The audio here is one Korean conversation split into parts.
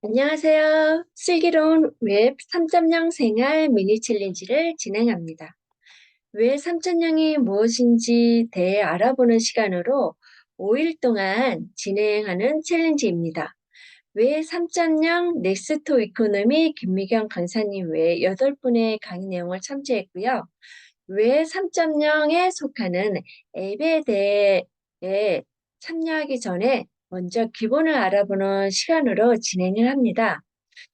안녕하세요. 슬기로운 웹 3.0 생활 미니 챌린지를 진행합니다. 웹 3.0이 무엇인지 대해 알아보는 시간으로 5일 동안 진행하는 챌린지입니다. 웹 3.0 넥스트 이코노미 김미경 강사님 외 8분의 강의 내용을 참조했고요. 웹 3.0에 속하는 앱에 대해 참여하기 전에 먼저 기본을 알아보는 시간으로 진행을 합니다.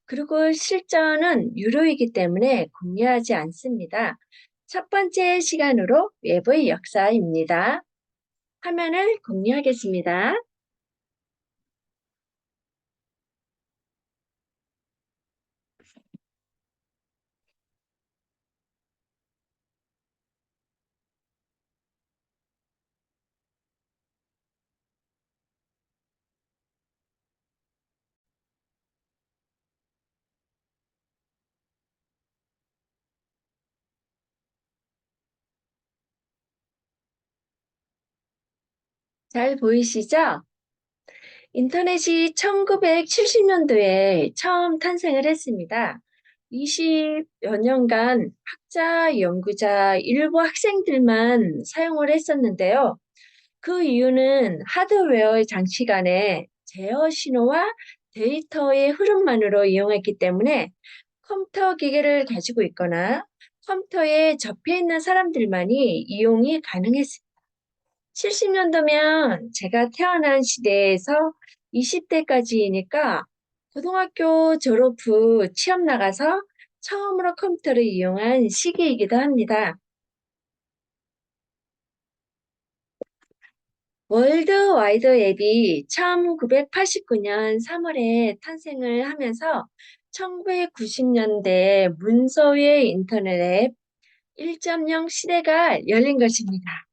그리고 실전은 유료이기 때문에 공유하지 않습니다. 첫 번째 시간으로 웹의 역사입니다. 화면을 공유하겠습니다. 잘 보이시죠? 인터넷이 1970년도에 처음 탄생을 했습니다. 20여 년간 학자, 연구자, 일부 학생들만 사용을 했었는데요. 그 이유는 하드웨어의 장치 간의 제어 신호와 데이터의 흐름만으로 이용했기 때문에 컴퓨터 기계를 가지고 있거나 컴퓨터에 접해 있는 사람들만이 이용이 가능했습니다. 70년도면 제가 태어난 시대에서 20대까지니까 고등학교 졸업 후 취업 나가서 처음으로 컴퓨터를 이용한 시기이기도 합니다. 월드와이드 앱이 1989년 3월에 탄생을 하면서 1990년대 문서의 인터넷 앱 1.0 시대가 열린 것입니다.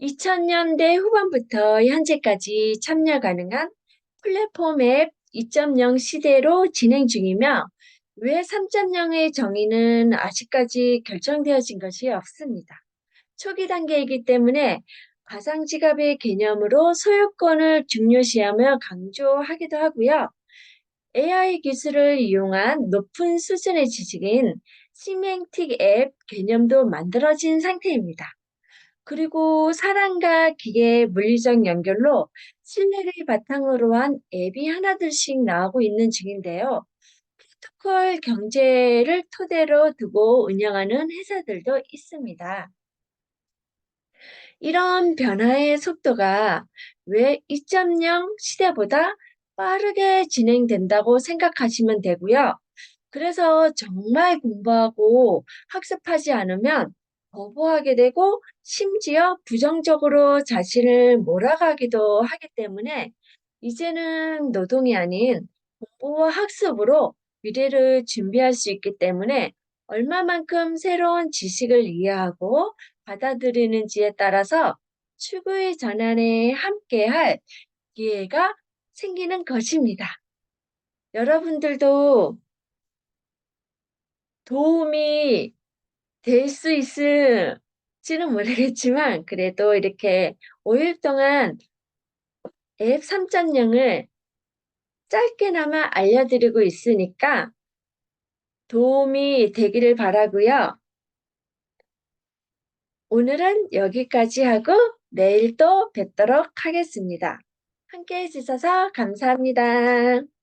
2000년대 후반부터 현재까지 참여 가능한 플랫폼 앱 2.0 시대로 진행 중이며 왜 3.0의 정의는 아직까지 결정되어진 것이 없습니다. 초기 단계이기 때문에 가상지갑의 개념으로 소유권을 중요시하며 강조하기도 하고요. AI 기술을 이용한 높은 수준의 지식인 시멘틱 앱 개념도 만들어진 상태입니다. 그리고 사람과 기계의 물리적 연결로 신뢰를 바탕으로 한 앱이 하나둘씩 나오고 있는 중인데요. 프로토콜 경제를 토대로 두고 운영하는 회사들도 있습니다. 이런 변화의 속도가 왜 2.0 시대보다 빠르게 진행된다고 생각하시면 되고요. 그래서 정말 공부하고 학습하지 않으면 거부하게 되고 심지어 부정적으로 자신을 몰아가기도 하기 때문에 이제는 노동이 아닌 공부와 학습으로 미래를 준비할 수 있기 때문에 얼마만큼 새로운 지식을 이해하고 받아들이는지에 따라서 추구의 전환에 함께할 기회가 생기는 것입니다. 여러분들도 도움이 될 수 있을지는 모르겠지만 그래도 이렇게 5일 동안 앱 3.0을 짧게나마 알려드리고 있으니까 도움이 되기를 바라고요. 오늘은 여기까지 하고 내일 또 뵙도록 하겠습니다. 함께 해 주셔서 감사합니다.